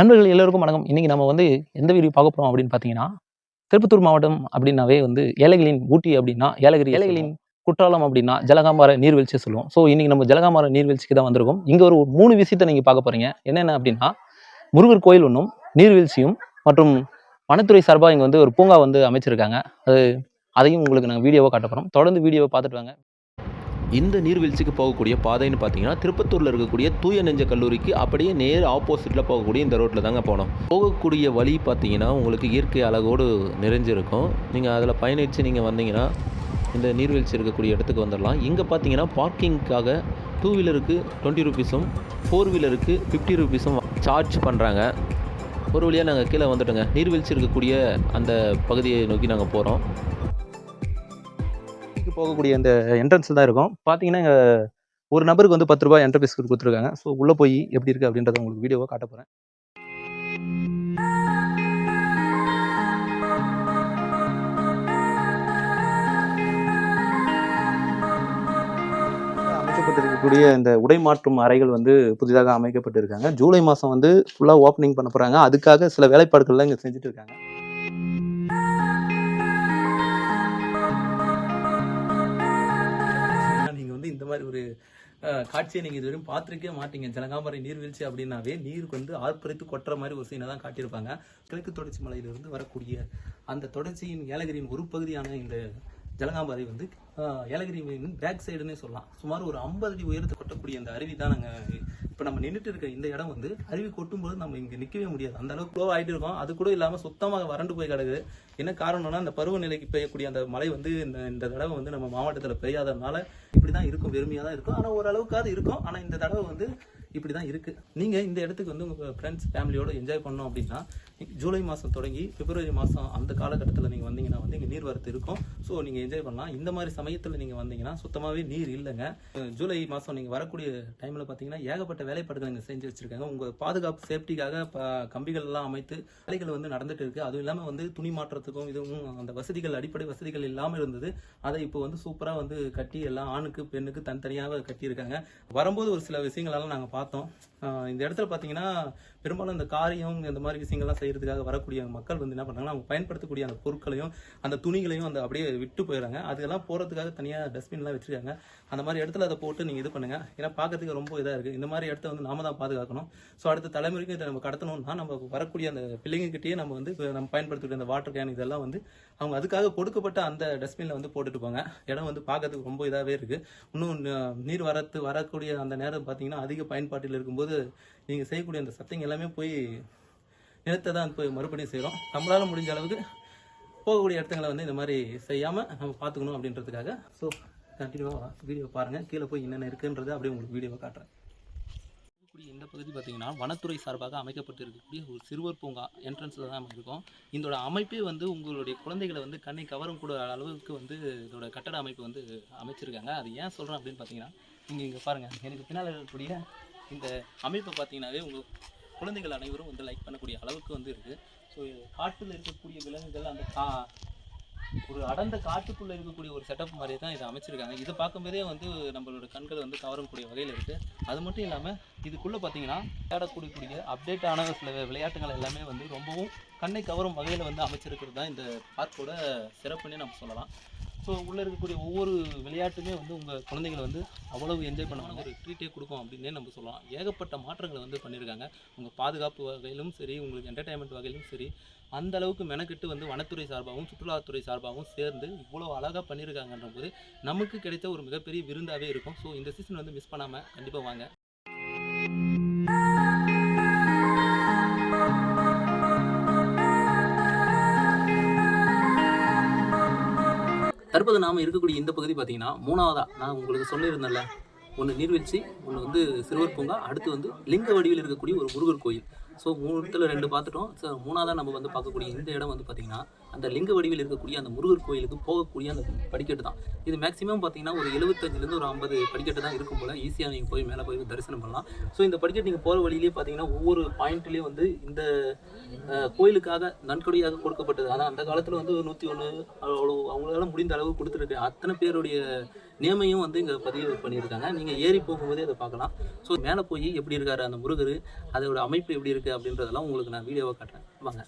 நண்பர்கள் எல்லோருக்கும் வணக்கம். இன்னைக்கு நம்ம வந்து எந்த வீடியோ பார்க்க போகிறோம் அப்படின்னு பார்த்தீங்கன்னா திருப்பத்தூர் மாவட்டம் அப்படின்னாவே வந்து ஏழைகளின் ஊட்டி அப்படின்னா ஏலகிரி. ஏழைகளின் குற்றாலம் அப்படின்னா ஜலகாமார நீர்வீழ்ச்சி சொல்லுவோம். ஸோ இன்னைக்கு நம்ம ஜலகாமார நீர்வீழ்ச்சிக்கு தான் வந்திருக்கோம். இங்கே ஒரு மூணு விஷயத்தை நீங்கள் பார்க்க போறீங்க. என்னென்ன அப்படின்னா முருகர் கோயில் ஒன்றும் நீர்வீழ்ச்சியும் மற்றும் வனத்துறை சார்பாக இங்கே வந்து ஒரு பூங்கா வந்து அமைச்சிருக்காங்க. அது அதையும் உங்களுக்கு நாங்கள் வீடியோவை காட்ட போகிறோம் தொடர்ந்து வீடியோவை பார்த்துட்டு வாங்க. இந்த நீர்வீழ்ச்சிக்கு போகக்கூடிய பாதைன்னு பார்த்தீங்கன்னா திருப்பத்தூரில் இருக்கக்கூடிய தூய நெஞ்ச கல்லூரிக்கு அப்படியே நேர் ஆப்போசிட்டில் போகக்கூடிய இந்த ரோட்டில் தாங்க போனோம் போகக்கூடிய வழி பார்த்தீங்கன்னா உங்களுக்கு இயற்கை அழகோடு நிறைஞ்சிருக்கும். நீங்கள் அதில் பயணித்து நீங்கள் வந்தீங்கன்னா இந்த நீர்வீழ்ச்சி இருக்கக்கூடிய இடத்துக்கு வந்துடலாம் இங்கே பார்த்தீங்கன்னா பார்க்கிங்க்காக டூ வீலருக்கு டுவெண்ட்டி ருபீஸும் ஃபோர் வீலருக்கு ஃபிஃப்டி ருபீஸும் சார்ஜ் பண்ணுறாங்க ஒரு வழியாக நாங்கள் கீழே வந்துட்டோங்க. நீர்வீழ்ச்சி இருக்கக்கூடிய அந்த பகுதியை நோக்கி நாங்கள் போகிறோம் வீட்டுக்கு போகக்கூடிய அந்த என்ட்ரன்ஸில் தான் இருக்கும். பார்த்தீங்கன்னா இங்கே ஒரு நபருக்கு வந்து பத்து ரூபாய் என்ட்ரன் ஃபீஸ் கொடுத்துருக்காங்க. ஸோ உள்ளே போய் எப்படி இருக்குது அப்படின்றத உங்களுக்கு வீடியோவை காட்ட போகிறேன் அமைக்கப்பட்டிருக்கக்கூடிய இந்த உடை மாற்றும் அறைகள் வந்து புதிதாக அமைக்கப்பட்டிருக்காங்க. ஜூலை மாதம் வந்து ஃபுல்லாக ஓப்பனிங் பண்ண போகிறாங்க அதுக்காக சில வேலைப்பாடுகள்லாம் இங்கே செஞ்சுட்டு இருக்காங்க. மாதிரி ஒரு காட்சியை நீங்கள் இதுவரையும் பார்த்துருக்கே மாட்டீங்க. ஜலகாமரை நீர்வீழ்ச்சி அப்படின்னாவே நீருக்கு வந்து ஆர்ப்பரித்து கொட்டுற மாதிரி ஒரு சீனை தான் காட்டியிருப்பாங்க. கிழக்கு தொடர்ச்சி மலையிலிருந்து வரக்கூடிய அந்த தொடர்ச்சியின் ஏலகிரியின் ஒரு பகுதியான இந்த ஜலகாம்பாறை வந்து ஏலகிரி ஏலகிரியின் பேக் சைடுன்னே சொல்லலாம். சுமார் ஒரு ஐம்பது அடி உயரத்தை கொட்டக்கூடிய அந்த அருவி தான் நாங்கள் இப்போ நம்ம நின்றுட்டு இருக்க இந்த இடம் வந்து அருவி கொட்டும்போது நம்ம இங்கே நிற்கவே முடியாது. அந்த அளவுக்கு க்ளோ ஆகிட்டு இருக்கோம். அது கூட இல்லாமல் சுத்தமாக வறண்டு போய் கிடக்குது. என்ன காரணம்னா அந்த பருவநிலைக்கு பெய்யக்கூடிய அந்த மழை வந்து இந்த இந்த தடவை வந்து நம்ம மாவட்டத்தில் பெய்யாதனால இப்படி தான் இருக்கும். வெறுமையாக தான் இருக்கும். ஆனால் ஓரளவுக்காவது இருக்கும். ஆனால் இந்த தடவை வந்து இப்படி தான் இருக்குது நீங்கள் இந்த இடத்துக்கு வந்து உங்கள் ஃப்ரெண்ட்ஸ் ஃபேமிலியோடு என்ஜாய் பண்ணோம் அப்படின்னா ஜூலை மாதம் தொடங்கி பிப்ரவரி மாதம் அந்த காலகட்டத்தில் நீங்கள் வந்தீங்கன்னா வந்து இங்கே நீர் வரத்து இருக்கும். ஸோ நீங்கள் என்ஜாய் பண்ணலாம். இந்த மாதிரி சமயத்தில் நீங்கள் வந்தீங்கன்னா சுத்தமாகவே நீர் இல்லைங்க. ஜூலை மாதம் நீங்கள் வரக்கூடிய டைமில் பார்த்தீங்கன்னா ஏகப்பட்ட வேலைப்பாடுகள் இங்கே செஞ்சு வச்சுருக்காங்க. உங்கள் பாதுகாப்பு சேஃப்டிக்காக கம்பிகள்லாம் கம்பிகள் எல்லாம் அமைத்து வேலைகள் வந்து நடந்துட்டு இருக்குது அதுவும் இல்லாமல் வந்து துணி மாற்றத்துக்கும் இதுவும் அந்த வசதிகள் அடிப்படை வசதிகள் இல்லாமல் இருந்தது. அதை இப்போ வந்து சூப்பராக வந்து கட்டி எல்லாம் ஆணுக்கு பெண்ணுக்கு தனித்தனியாக கட்டியிருக்காங்க. வரும்போது ஒரு சில விஷயங்களெல்லாம் நாங்கள் பார்த்தோம். இந்த இடத்துல பார்த்தீங்கன்னா பெரும்பாலும் இந்த காரியம் இந்த மாதிரி விஷயங்கள்லாம் செய்யறதுக்காக வரக்கூடிய மக்கள் வந்து என்ன பண்ணாங்கன்னா அவங்க பயன்படுத்தக்கூடிய அந்த பொருட்களையும் அந்த துணிகளையும் அந்த அப்படியே விட்டு போயிடுறாங்க. அதெல்லாம் போகிறதுக்காக தனியாக டஸ்ட்பின்லாம் வச்சிருக்காங்க. அந்த மாதிரி இடத்துல அதை போட்டு நீங்கள் இது பண்ணுங்க. ஏன்னா பார்க்கறதுக்கு ரொம்ப இதாக இருக்குது இந்த மாதிரி இடத்த வந்து நாம தான் பாதுகாக்கணும். ஸோ அடுத்த தலைமுறைக்கு இதை நம்ம கடத்தணும்னா நம்ம வரக்கூடிய அந்த பிள்ளைங்ககிட்டயே நம்ம வந்து நம்ம பயன்படுத்தக்கூடிய அந்த வாட்டர் கேன் இதெல்லாம் வந்து அவங்க அதுக்காக கொடுக்கப்பட்ட அந்த டஸ்ட்பினில் வந்து போட்டுட்டு போங்க. இடம் வந்து பார்க்கறதுக்கு ரொம்ப இதாகவே இருக்குது இன்னும் நீர் வரத்து வரக்கூடிய அந்த நேரம் பார்த்தீங்கன்னா அதிக பயன்பாட்டில் இருக்கும்போது நீங்கள் செய்யக்கூடிய அந்த சத்தங்கள் எல்லாமே போய் நிலத்தை தான் போய் மறுபடியும் செய்கிறோம் நம்மளால் முடிஞ்ச அளவுக்கு போகக்கூடிய இடத்துங்களை வந்து இந்த மாதிரி செய்யாமல் நம்ம பார்த்துக்கணும் அப்படின்றதுக்காக. ஸோ கண்டினியூவாக வீடியோ பாருங்கள் கீழே போய் என்னென்ன இருக்குன்றது அப்படியே உங்களுக்கு வீடியோவை காட்டுறேன். இருக்கக்கூடிய இந்த பகுதி பார்த்தீங்கன்னா வனத்துறை சார்பாக அமைக்கப்பட்டு இருக்கக்கூடிய ஒரு சிறுவர் பூங்கா என்ட்ரன்ஸில் தான் நம்ம இருக்கோம். இதோட அமைப்பே வந்து உங்களுடைய குழந்தைகளை வந்து கண்ணை கவரும் கூட அளவுக்கு வந்து இதோட கட்டட அமைப்பு வந்து அமைச்சிருக்காங்க. அது ஏன் சொல்கிறேன் அப்படின்னு பார்த்தீங்கன்னா நீங்கள் இங்கே பாருங்கள் எனக்கு பின்னால் இருக்கக்கூடிய இந்த அமைப்பை பார்த்தீங்கன்னாவே உங்கள் குழந்தைகள் அனைவரும் வந்து லைக் பண்ணக்கூடிய அளவுக்கு வந்து இருக்குது ஸோ காட்டில் இருக்கக்கூடிய விலங்குகள் அந்த கா ஒரு அடர்ந்த காட்டுக்குள்ளே இருக்கக்கூடிய ஒரு செட்டப் மாதிரி தான் இதை அமைச்சிருக்காங்க. இதை பார்க்கும்போதே வந்து நம்மளோட கண்களை வந்து கவரக்கூடிய வகையில் இருக்குது அது மட்டும் இல்லாமல் இதுக்குள்ளே பார்த்தீங்கன்னா விளையாடக்கூடிய அப்டேட் ஆன சில விளையாட்டுகள் எல்லாமே வந்து ரொம்பவும் கண்ணை கவரும் வகையில் வந்து அமைச்சிருக்கிறது தான் இந்த பார்க்கோட சிறப்புன்னே நம்ம சொல்லலாம். ஸோ உள்ளே இருக்கக்கூடிய ஒவ்வொரு விளையாட்டுமே வந்து உங்கள் குழந்தைங்களை வந்து அவ்வளவு என்ஜாய் பண்ண ஒரு ட்ரீட்டே கொடுக்கும் அப்படின்னே நம்ம சொல்லலாம். ஏகப்பட்ட மாற்றங்களை வந்து பண்ணியிருக்காங்க உங்கள் பாதுகாப்பு வகையிலும் சரி உங்களுக்கு என்டர்டைன்மெண்ட் வகையிலும் சரி அந்த அளவுக்கு மெனக்கெட்டு வந்து வனத்துறை சார்பாகவும் சுற்றுலாத்துறை சார்பாகவும் சேர்ந்து இவ்வளோ அழகாக பண்ணியிருக்காங்கன்ற போது நமக்கு கிடைத்த ஒரு மிகப்பெரிய விருந்தாகவே இருக்கும். ஸோ இந்த சீசன் வந்து மிஸ் பண்ணாமல் கண்டிப்பாக வாங்க. தற்போது நாம் இருக்கக்கூடிய இந்த பகுதி பார்த்தீங்கன்னா மூணாவதா. நான் உங்களுக்கு சொல்லியிருந்தேன்ல ஒன்று நீர்வீழ்ச்சி ஒன்று வந்து சிறுவர் பூங்கா அடுத்து வந்து லிங்க வடிவில் இருக்கக்கூடிய ஒரு முருகர் கோயில். ஸோ மூணுத்தில் ரெண்டு பார்த்துட்டோம். ஸோ மூணாவதாக நம்ம வந்து பார்க்கக்கூடிய இந்த இடம் வந்து பார்த்தீங்கன்னா அந்த லிங்க வடிவில் இருக்கக்கூடிய அந்த முருகர் கோயிலுக்கு போகக்கூடிய அந்த படிக்கட்டு தான். இது மேக்ஸிமம் பார்த்தீங்கன்னா ஒரு எழுபத்தஞ்சிலேருந்து ஒரு ஐம்பது படிக்கட்டு தான் இருக்கும் போல். ஈஸியாக நீங்கள் போய் மேலே போய் தரிசனம் பண்ணலாம். ஸோ இந்த படிக்கட்டு நீங்கள் போகிற வழியிலே பார்த்தீங்கன்னா ஒவ்வொரு பாயிண்ட்லேயும் வந்து இந்த கோயிலுக்காக நன்கொடையாக கொடுக்கப்பட்டது. ஆனால் அந்த காலத்தில் வந்து நூற்றி ஒன்று அவ்வளோ அவங்களால முடிந்த அளவு கொடுத்துருக்கு. அத்தனை பேருடைய நேமையும் வந்து இங்கே பதிவு பண்ணியிருக்காங்க. நீங்கள் ஏறி போகும்போதே அதை பார்க்கலாம். ஸோ மேலே போய் எப்படி இருக்காரு அந்த முருகர் அதோட அமைப்பு எப்படி இருக்குது அப்படின்றதெல்லாம் உங்களுக்கு நான் வீடியோவை காட்டுறேன். வாங்க.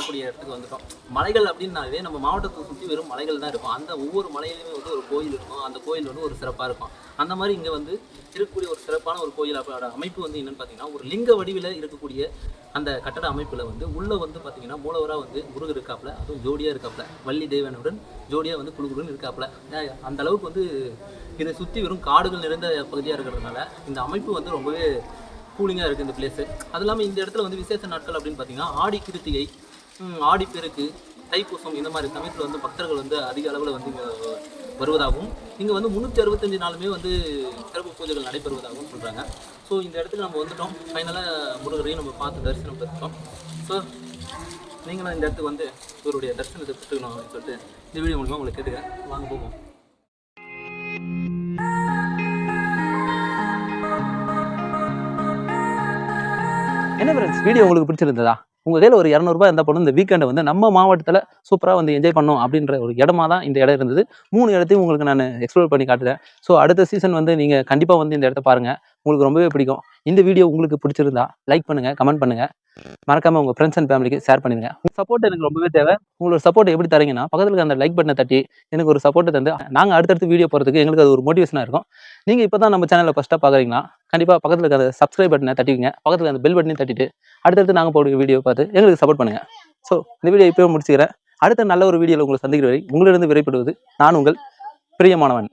வரக்கூடிய இடத்துக்கு வந்துட்டோம். மலைகள் அப்படின்னாவே நம்ம மாவட்டத்தை சுற்றி வெறும் மலைகள் தான் இருக்கும். அந்த ஒவ்வொரு மலையிலுமே வந்து ஒரு கோயில் இருக்கும். அந்த கோயில் வந்து ஒரு சிறப்பாக இருக்கும். அந்த மாதிரி இங்கே வந்து இருக்கக்கூடிய ஒரு சிறப்பான ஒரு கோயில் அப்போட அமைப்பு வந்து என்னன்னு பார்த்தீங்கன்னா ஒரு லிங்க வடிவில் இருக்கக்கூடிய அந்த கட்டட அமைப்பில் வந்து உள்ளே வந்து பார்த்தீங்கன்னா மூலவராக வந்து முருகர் இருக்காப்புல அதுவும் ஜோடியாக இருக்காப்புல. வள்ளி தேவனுடன் ஜோடியாக வந்து குழுகுடன் இருக்காப்புல. அந்த அளவுக்கு வந்து இதை சுற்றி வெறும் காடுகள் நிறைந்த பகுதியாக இருக்கிறதுனால இந்த அமைப்பு வந்து ரொம்பவே கூலிங்காக இருக்குது இந்த பிளேஸு அது இல்லாமல் இந்த இடத்துல வந்து விசேஷ நாட்கள் அப்படின்னு பார்த்தீங்கன்னா ஆடி கிருத்திகை ஆடிப்பெருக்கு தைப்பூசம் இந்த மாதிரி சமயத்தில் வந்து பக்தர்கள் வந்து அதிக அளவில் வந்து இங்கே வருவதாகவும் இங்கே வந்து முந்நூற்றி அறுபத்தஞ்சு நாளுமே வந்து சிறப்பு பூஜைகள் நடைபெறுவதாகவும் சொல்கிறாங்க ஸோ இந்த இடத்துக்கு நம்ம வந்துட்டோம். ஃபைனலாக முருகரையும் நம்ம பார்த்து தரிசனம் பெற்றோம். ஸோ நீங்களும் இந்த இடத்துக்கு வந்து இவருடைய தரிசனத்தை பெற்றுக்கணும் அப்படின்னு சொல்லிட்டு இந்த வீடியோ மூலிமா உங்களை கேட்டுக்கிறேன். வாங்க போவோம். என்ன ஃப்ரெண்ட்ஸ் வீடியோ உங்களுக்கு பிடிச்சிருந்ததா? உங்கள் கையில் ஒரு இரநூறுபா இருந்தால் போதும் இந்த வீக்கெண்டை வந்து நம்ம மாவட்டத்தில் சூப்பராக வந்து என்ஜாய் பண்ணோம் அப்படின்ற ஒரு இடமா தான் இந்த இடம் இருந்தது. மூணு இடத்தையும் உங்களுக்கு நான் எக்ஸ்ப்ளோர் பண்ணி காட்டுறேன். ஸோ அடுத்த சீசன் வந்து நீங்கள் கண்டிப்பாக வந்து இந்த இடத்த பாருங்கள் உங்களுக்கு ரொம்பவே பிடிக்கும். இந்த வீடியோ உங்களுக்கு பிடிச்சிருந்தா லைக் பண்ணுங்கள் கமெண்ட் பண்ணுங்கள் மறக்காமல் உங்கள் ஃப்ரெண்ட்ஸ் அண்ட் ஃபேமிலிக்கு ஷேர் பண்ணிடுங்க உங்கள் சப்போர்ட் எனக்கு ரொம்பவே தேவை. உங்களோட சப்போர்ட் எப்படி தரீங்கன்னா பக்கத்தில் அந்த லைக் பட்டனை தட்டி எனக்கு ஒரு சப்போர்ட்டை தந்து நாங்கள் அடுத்தடுத்து வீடியோ போகிறதுக்கு எங்களுக்கு அது ஒரு மோட்டிவேஷனாக இருக்கும். நீங்கள் இப்போ தான் நம்ம சேனலில் ஃபஸ்ட்டாக பார்க்குறீங்கன்னா கண்டிப்பாக பக்கத்தில் இருக்க அந்த சப்ஸ்கிரைப் பட்டனை தட்டிவிங்க பக்கத்தில் அந்த பெல் பட்டனையும் தட்டிட்டு அடுத்தடுத்து நாங்கள் போடுற வீடியோ பார்த்து எங்களுக்கு சப்போர்ட் பண்ணுங்கள் ஸோ இந்த வீடியோ இப்போயே முடிச்சுக்கிறேன். அடுத்த நல்ல ஒரு வீடியோவில் உங்களை சந்திக்கிற வரை உங்களிடம் விரைப்படுவது நான் உங்கள் பிரியமானவன்.